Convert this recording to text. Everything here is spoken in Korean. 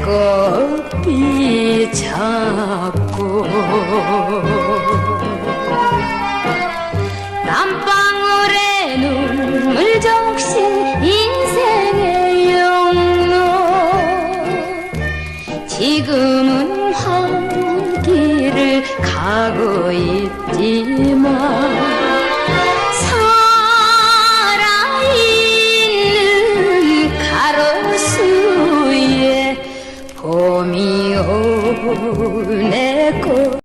달고비 찾고 땀방울에 눈물 적신 인생의 용로 지금은 황혼길을 가고 있지만 小見を猫